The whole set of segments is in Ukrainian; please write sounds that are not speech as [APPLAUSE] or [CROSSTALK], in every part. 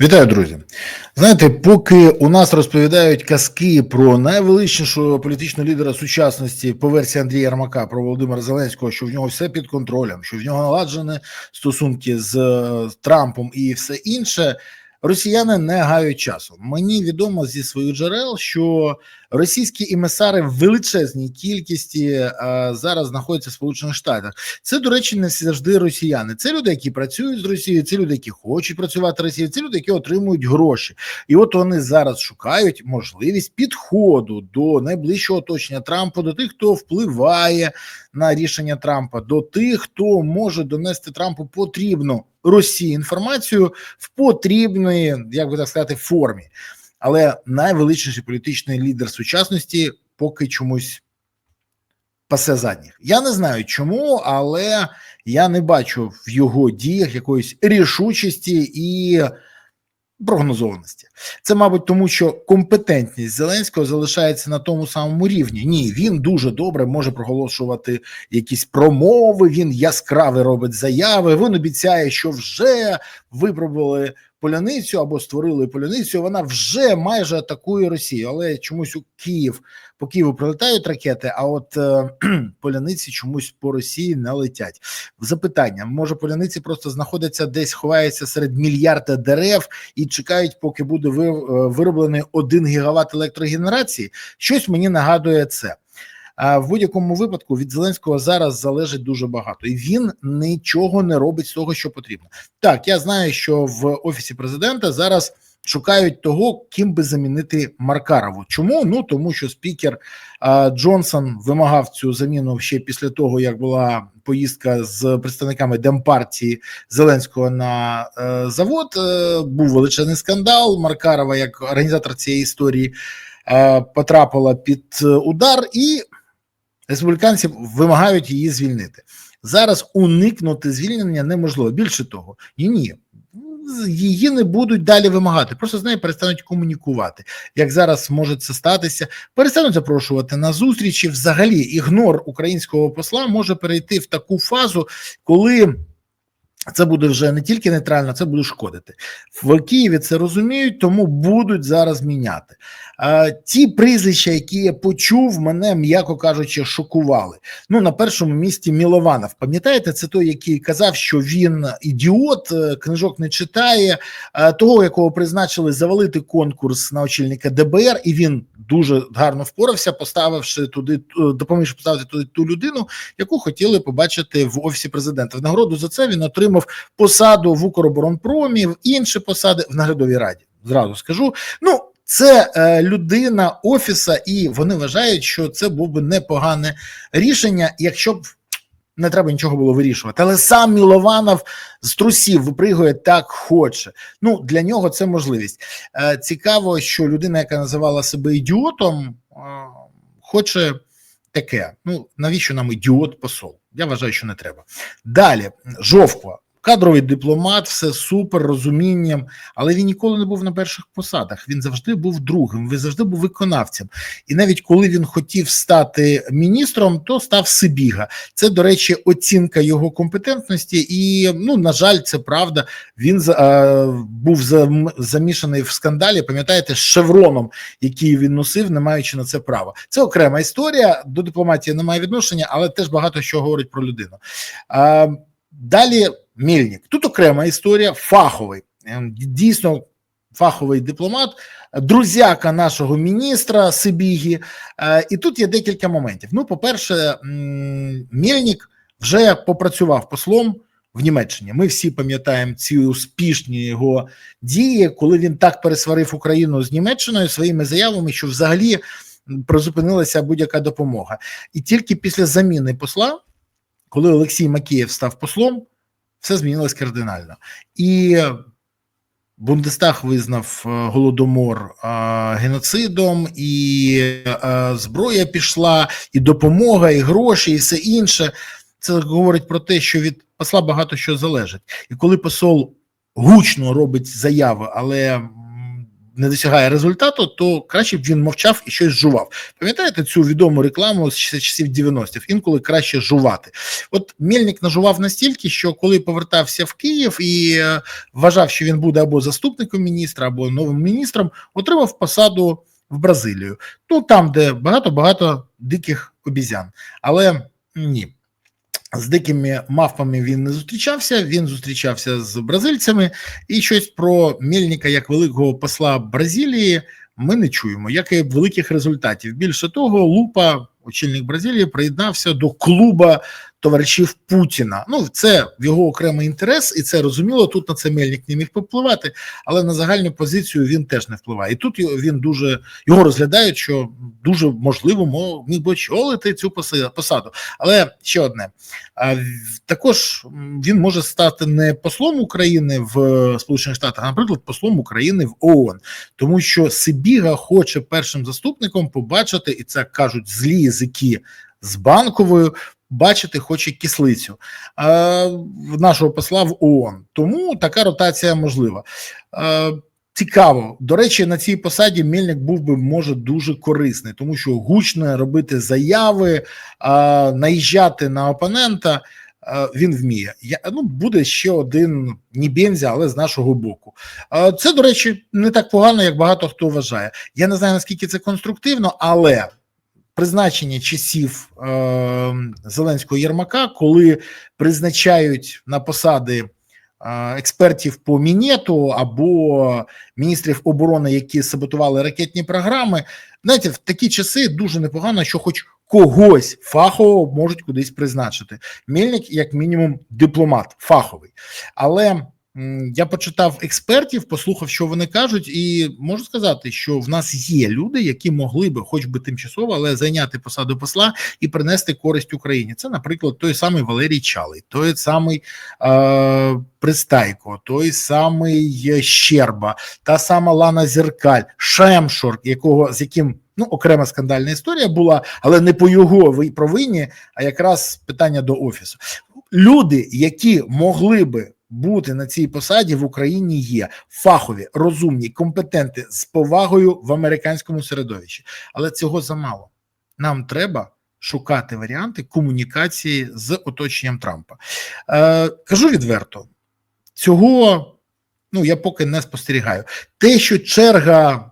Вітаю, друзі. Знаєте, поки у нас розповідають казки про найвеличнішого політичного лідера сучасності по версії Андрія Ярмака про Володимира Зеленського, що в нього все під контролем, що в нього наладжені стосунки з е, Трампом і все інше. Росіяни не гають часу. Мені відомо зі своїх джерел, що російські імесари в величезній кількості е, зараз знаходяться в Сполучених Штатах. Це, до речі, не завжди росіяни. Це люди, які працюють з Росією, це люди, які хочуть працювати Росією, це люди, які отримують гроші. І от вони зараз шукають можливість підходу до найближчого оточення Трампа, до тих, хто впливає на рішення Трампа, до тих, хто може донести Трампу потрібну Росії інформацію в потрібної, як би так сказати, формі. Але найвеличніший політичний лідер сучасності поки чомусь пасе задніх. Я не знаю чому, але я не бачу в його діях якоїсь рішучості і прогнозованості. Це, мабуть, тому що компетентність Зеленського залишається на тому самому рівні. Ні, він дуже добре може проголошувати якісь промови. Він яскравий робить заяви. Він обіцяє, що вже випробували поляницю або створили поляницю. Вона вже майже атакує Росію, але чомусь у Київ по Києву прилетають ракети. А от е, [CLEARS THROAT] поляниці чомусь по Росії не летять. Запитання: може поляниці просто знаходяться десь, ховаються серед мільярда дерев і чекають, поки буде е, вироблений один гігават електрогенерації? Щось мені нагадує це. А в будь-якому випадку від Зеленського зараз залежить дуже багато, і він нічого не робить з того, що потрібно. Так, я знаю, що в офісі президента зараз шукають того, ким би замінити Маркарову. Чому? Ну тому що спікер а, Джонсон вимагав цю заміну ще після того, як була поїздка з представниками демпартії Зеленського на е, завод. Е, був величезний скандал. Маркарова, як організатор цієї історії, е, потрапила під удар і республіканці вимагають її звільнити. Зараз уникнути звільнення неможливо. Більше того, і ні. Її не будуть далі вимагати, просто з нею перестануть комунікувати. Як зараз може це статися, перестануть запрошувати на зустрічі. Взагалі, ігнор українського посла може перейти в таку фазу, коли це буде вже не тільки нейтрально, це буде шкодити. В Києві це розуміють, тому будуть зараз міняти. А, ті прізвища, які я почув, мене, м'яко кажучи, шокували. Ну, на першому місці Мілованов. Пам'ятаєте, це той, який казав, що він ідіот, е, книжок не читає, е, того, якого призначили завалити конкурс на очільника ДБР, і він дуже гарно впорався, поставивши туди, е, допомігши поставити туди ту людину, яку хотіли побачити в офісі президента. В нагороду за це він отримав посаду в Укроборонпромі, в інші посади в наглядовій раді. Зразу скажу. Ну, це е, людина офіса, і вони вважають, що це був би непогане рішення, якщо б не треба нічого було вирішувати. Але сам Мілованов з трусів випригує так хоче. Ну для нього це можливість. Е, цікаво, що людина, яка називала себе ідіотом, е, хоче таке. Ну навіщо нам ідіот посол? Я вважаю, що не треба. Далі Жовква. Кадровий дипломат, все супер розумінням, але він ніколи не був на перших посадах. Він завжди був другим, він завжди був виконавцем. І навіть коли він хотів стати міністром, то став Сибіга. Це, до речі, оцінка його компетентності. І ну на жаль, це правда. Він е, був замішаний в скандалі. Пам'ятаєте, з шевроном, який він носив, не маючи на це права. Це окрема історія. До дипломатії немає відношення, але теж багато що говорить про людину. Е, далі. Мільник. Тут окрема історія, фаховий, ем, дійсно фаховий дипломат, друзяка нашого міністра Сибігі. Е, І тут є декілька моментів. Ну, по-перше, Мільник вже попрацював послом в Німеччині. Ми всі пам'ятаємо ці успішні його дії, коли він так пересварив Україну з Німеччиною своїми заявами, що взагалі призупинилася будь-яка допомога. І тільки після заміни посла, коли Олексій Макієв став послом все змінилось кардинально. І Бундестаг визнав голодомор геноцидом, і зброя пішла, і допомога, і гроші, і все інше. Це говорить про те, що від посла багато що залежить. І коли посол гучно робить заяви, але не досягає результату, то краще б він мовчав і щось жував. Пам'ятаєте цю відому рекламу з часів 90-х? Інколи краще жувати. От Мельник нажував настільки, що коли повертався в Київ і е, вважав, що він буде або заступником міністра, або новим міністром, отримав посаду в Бразилію. Ну там, де багато-багато диких обізян. Але ні. З дикими мавпами він не зустрічався. Він зустрічався з бразильцями, і щось про Мельника як великого посла Бразилії ми не чуємо, як і великих результатів. Більше того, Лупа, очільник Бразилії, приєднався до клуба товаришів Путіна. Ну, це в його окремий інтерес, і це розуміло. Тут на це Мельник не міг попливати, але на загальну позицію він теж не впливає. І тут він дуже його розглядають, що дуже можливо міг би очолити цю посаду. Але ще одне також він може стати не послом України в е, Сполучених Штатах, а наприклад, послом України в ООН, тому що Сибіга хоче першим заступником побачити, і це кажуть злі язики з банковою. Бачити хоче кислицю е, нашого посла в ООН. Тому така ротація можлива. Е, Цікаво. До речі, на цій посаді Мельник був би може дуже корисний, тому що гучно робити заяви, а, наїжджати на опонента. а, Він вміє. Я, ну, буде ще один Нібензя, але з нашого боку. А, Це, до речі, не так погано, як багато хто вважає. Я не знаю, наскільки це конструктивно, але призначення часів е, Зеленського Єрмака, коли призначають на посади е, експертів по мінету або міністрів оборони, які саботували ракетні програми. Знаєте, в такі часи дуже непогано, що хоч когось фахового можуть кудись призначити. Мельник, як мінімум, дипломат фаховий. Але я почитав експертів, послухав, що вони кажуть, і можу сказати, що в нас є люди, які могли би, хоч би тимчасово, але зайняти посаду посла і принести користь Україні. Це, наприклад, той самий Валерій Чалий, той самий е, Пристайко, той самий е, Щерба, та сама Лана Зеркаль, Шемшор, якого з яким ну окрема скандальна історія була, але не по його провині, а якраз питання до офісу. Люди, які могли би бути на цій посаді в Україні, є фахові, розумні, компетенти з повагою в американському середовищі, але цього замало. Нам треба шукати варіанти комунікації з оточенням Трампа. Е, кажу відверто, цього ну я поки не спостерігаю. Те, що черга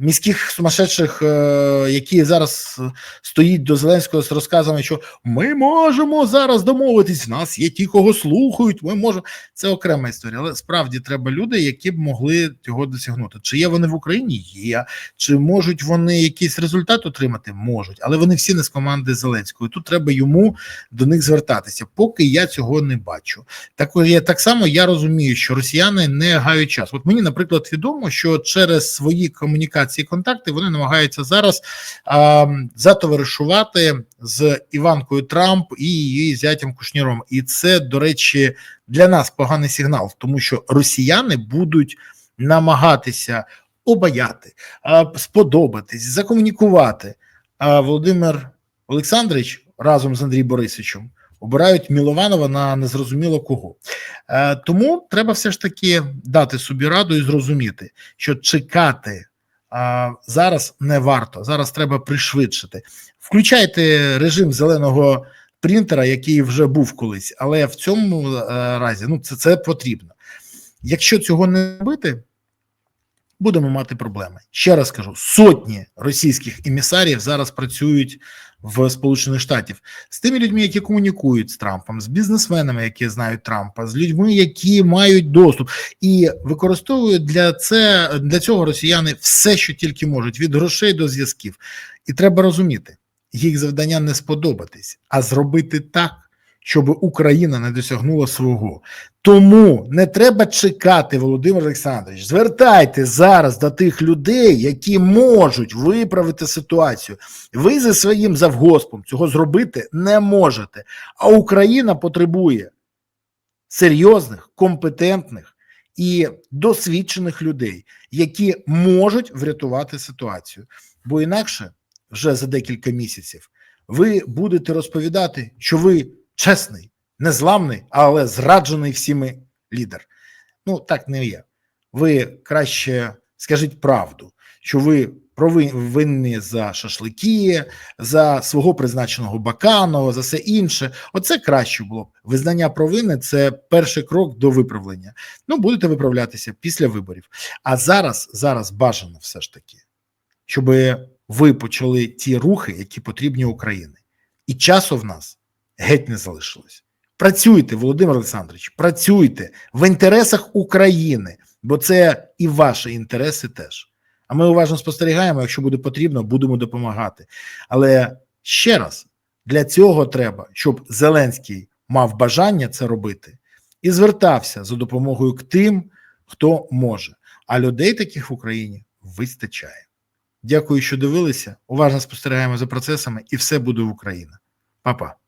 міських сумасшедших, е, які зараз е, стоїть до Зеленського з розказами, що ми можемо зараз домовитись, нас є ті, кого слухають. Ми можемо. Це окрема історія. Але справді треба люди, які б могли цього досягнути. Чи є вони в Україні? Є. Чи можуть вони якийсь результат отримати? Можуть, але вони всі не з команди Зеленського. Тут треба йому до них звертатися. Поки я цього не бачу. Також я так само я розумію, що росіяни не гають час. От мені, наприклад, відомо, що через свої комунікації, контакти вони намагаються зараз а, затоваришувати з Іванкою Трамп і її зятям Кушніром. І це, до речі, для нас поганий сигнал, тому що росіяни будуть намагатися обаяти, а, сподобатись, закомунікувати. А Володимир Олександрович разом з Андрієм Борисовичем обирають Мілованова на незрозуміло кого. Е, Тому треба все ж таки дати собі раду і зрозуміти, що чекати зараз не варто. Зараз треба пришвидшити. Включайте режим зеленого принтера, який вже був колись, але в цьому е, разі ну це, це потрібно. Якщо цього не робити, будемо мати проблеми. Ще раз кажу: сотні російських емісарів зараз працюють в Сполучених Штатів з тими людьми, які комунікують з Трампом, з бізнесменами, які знають Трампа, з людьми, які мають доступ, і використовують для це для цього росіяни все, що тільки можуть, від грошей до зв'язків. І треба розуміти, їх завдання не сподобатись, а зробити так, щоб Україна не досягнула свого. Тому не треба чекати, Володимир Олександрович. Звертайте зараз до тих людей, які можуть виправити ситуацію. Ви за своїм завгоспом цього зробити не можете. А Україна потребує серйозних, компетентних і досвідчених людей, які можуть врятувати ситуацію. Бо інакше вже за декілька місяців ви будете розповідати, що ви чесний, незламний, але зраджений всіми лідер. Ну так не є. ви краще скажіть правду, що ви прови- винні за шашлики, за свого призначеного Баканова, за все інше. Оце краще було б. Визнання провини це перший крок до виправлення. Ну, будете виправлятися після виборів. А зараз, зараз бажано все ж таки, щоб ви почали ті рухи, які потрібні Україні. І часу в нас геть не залишилось. Працюйте, Володимир Олександрович, працюйте в інтересах України, бо це і ваші інтереси теж. А ми уважно спостерігаємо, якщо буде потрібно, будемо допомагати. Але ще раз, для цього треба, щоб Зеленський мав бажання це робити і звертався за допомогою к тим, хто може. А людей таких в Україні вистачає. Дякую, що дивилися. Уважно спостерігаємо за процесами, і все буде в Україна. Па-па.